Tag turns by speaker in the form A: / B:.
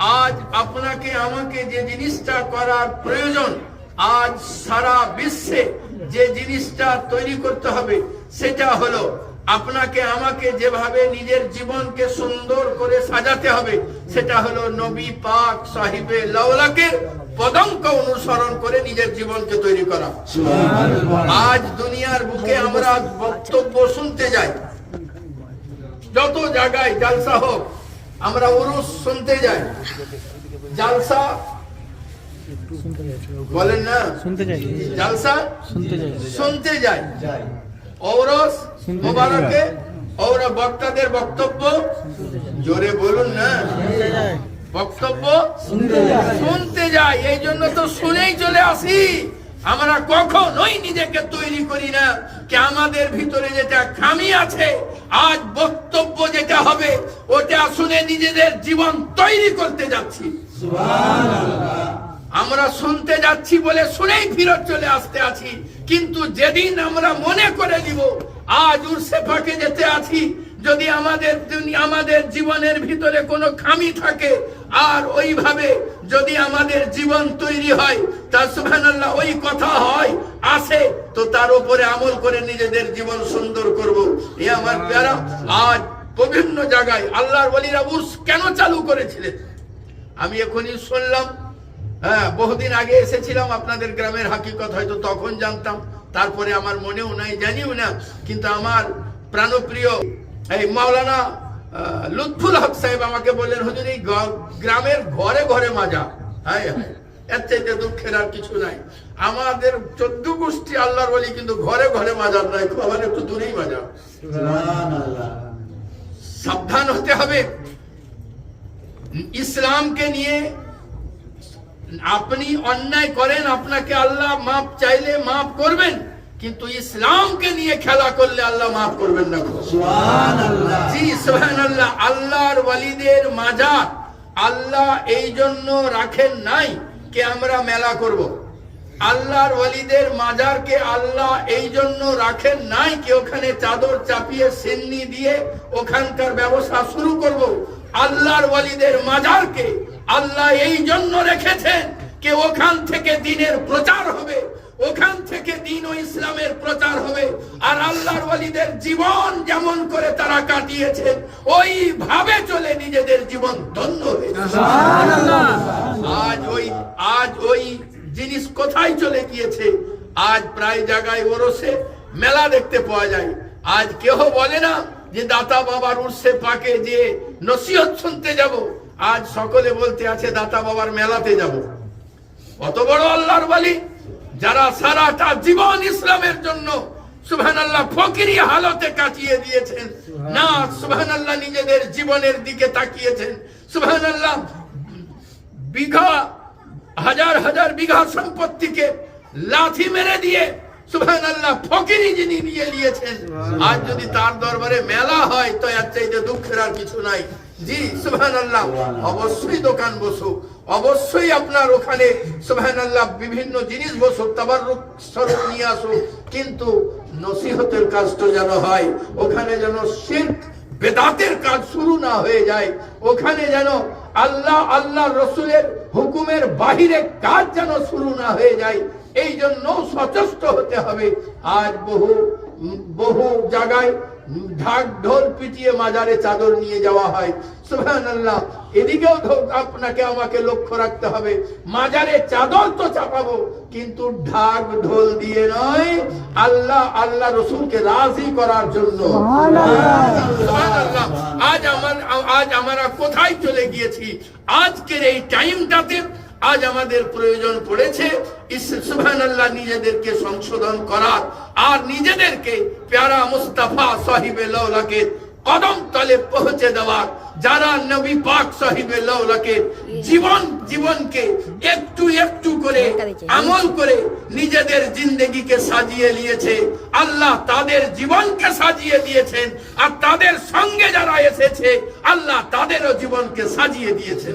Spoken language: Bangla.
A: আজ আপনাকে আমাকে যে জিনিসটা করার প্রয়োজন, আজ সারা বিশ্বে যে জিনিসটা তৈরি করতে হবে, সেটা হলো আপনাকে আমাকে যেভাবে নিজের জীবনকে সুন্দর করে সাজাতে হবে, সেটা হলো নবী পাক সাহিবে লাউলাকে পদঙ্ক অনুসরণ করে নিজের জীবনকে তৈরি করা। আজ দুনিয়ার বুকে আমরা বক্তব্য শুনতে যাই। যত জায়গায় জালসা হোক আমরা উরুস শুনতে যাই। জালসা? বলেন না।
B: শুনতে চাই
A: জালসা?
B: শুনতে চাই
A: শুনতে যাই। ঔরস মোবারকে ওর বক্তাদের বক্তব্য? জোরে বলুন না। বক্তব্য? শুনতে যাই। এই জন্য তো শুনেই চলে আসি। আমরা কখনোই নিজেকে তৈরি করি না। কে আমাদের ভিতরে যেটা খামি আছে আজ বক্তব্য যেটা হবে ওটা শুনে নিজেদের জীবন তৈরি করতে যাচ্ছি। আমরা শুনতে যাচ্ছি বলে শুনেই ফিরত চলে আসতে আছি কিন্তু যেদিন আমরা মনে করে দিব আজ উর্সে ফাঁকে যেতে আছি যদি আমাদের আমাদের জীবনের ভিতরে কোনো খামি থাকে আর ওইভাবে যদি আমাদের জীবন তৈরি হয় তা সুবহানাল্লাহ ওই কথা হয় আসে তো তার উপরে আমল করে নিজেদের জীবন সুন্দর করব। এ আমার প্যারা, আজ বিভিন্ন জায়গায় আল্লাহর ওলিরা উর্স কেন চালু করেছিলেন? আমি এখনই শুনলাম হ্যাঁ বহুদিন আগে এসেছিলাম আপনাদের গ্রামের হাকিকত, হয়তো তখন জানতাম, তারপরে আমার মনেও নাই, জানিও না, কিন্তু আমার প্রাণপ্রিয় এই মাওলানা লুৎফুল হক সাহেব আমাকে বললেন, হুজুর, এই গ্রামের ঘরে ঘরে মাজা। হ্যাঁ হায়। এর চাইতে দুঃখের আর কিছু নাই। আমাদের চোদ্দ গোষ্ঠী আল্লাহর বলি কিন্তু ঘরে ঘরে মাজার নাই। আবার একটু দূরেই মাজা সাবধান হতে হবে। ইসলামকে নিয়ে আপনি অন্যায় করেন আপনাকে আল্লাহ মাফ চাইলে মাফ করবেন কিন্তু ইসলামকে নিয়ে খেলা করলে আল্লাহ মাফ করবেন না জি আল্লাহর ওয়ালিদের মাজার আল্লাহ এই জন্য রাখেন নাই। কে আমরা মেলা করব। আল্লাহর ওয়ালিদের মাজারকে আল্লাহ এই জন্য রাখেন নাই কি ওখানে চাদর চাপিয়ে সিন্নি দিয়ে ওখানকার ব্যবসা শুরু করব। আল্লাহর ওয়ালিদের মাজারকে আল্লাহ এই জন্য রেখেছেন কে ওখান থেকে দিনের প্রচার থেকে দিন ও ইসলামের প্রচার হবে। আর আল্লাহর ওয়ালিদের জীবন যেমন করে তারা কাটিয়েছে ওইভাবে চলে নিজেদের জীবন ধন্য হয়েছে। আজ ওই আজ ওই জিনিস কোথায় চলে গিয়েছে? আজ প্রায় জায়গায় ওরসে মেলা দেখতে পাওয়া যায়। আজ কেহ বলে না যে দাতা বাবার উর্সে পাকে যে নসিহত শুনতে যাব। আজ সকলে বলতে আছে দাতা বাবার মেলাতে যাব। কত বড় আল্লাহর বলি যারা সারাটা জীবন ইসলামের জন্য সুবহান আল্লাহ ফকিরি হালতে কাটিয়ে দিয়েছেন। না আল্লাহ নিজেদের জীবনের দিকে তাকিয়েছেন। আল্লাহ বিঘা হাজার হাজার বিঘা সম্পত্তিকে লাথি মেরে দিয়ে সুবহান আল্লাহ ফকিরি যিনি নিয়ে নিয়েছেন আজ যদি তার দরবারে মেলা হয় তো এর চাইতে দুঃখের আর কিছু নাই। জি সুবহান আল্লাহ অবশ্যই দোকান বসুক। অবশ্যই আপনার ওখানে সুবহান আল্লাহ বিভিন্ন জিনিস বসুক তাবাররুক স্বরূপ নিয়ে আসুক। কিন্তু নসিহতের কাজটা যেন হয় ওখানে যেন শিরক বেদাতের কাজ শুরু না হয়ে যায় ওখানে যেন আল্লাহ আল্লাহ রসুলের হুকুমের বাহিরে কাজ যেন শুরু না হয়ে যায় এই জন্য সচেষ্ট হতে হবে। আজ বহু বহু জায়গায় ঢাক ঢোল পিটিয়ে মাজারে চাদর নিয়ে যাওয়া হয়। সুবহানাল্লাহ, এদিকেও আপনাকে, আমাকে লক্ষ্য রাখতে হবে। মাজারে চাদর তো চাপাবো, কিন্তু ঢাক ঢোল দিয়ে নয়, আল্লাহ আল্লাহ রসুলকে রাজি করার জন্য। আজ আমার, আজ আমরা কোথায় চলে গিয়েছি? আজকের এই টাইমটাতে আজ আমাদের প্রয়োজন পড়েছে নিজেদেরকে সংশোধন করার আর নিজেদেরকে প্যারা মুস্তাফা সাহিবে লৌলাকে কদম তলে পৌঁছে দেওয়ার যারা নবী পাক সাহিবে লৌলাকে জীবন জীবনকে একটু একটু করে আমল করে নিজেদের জিন্দগিকে সাজিয়ে নিয়েছে আল্লাহ তাদের জীবনকে সাজিয়ে দিয়েছেন আর তাদের সঙ্গে যারা এসেছে আল্লাহ তাদেরও জীবনকে সাজিয়ে দিয়েছেন।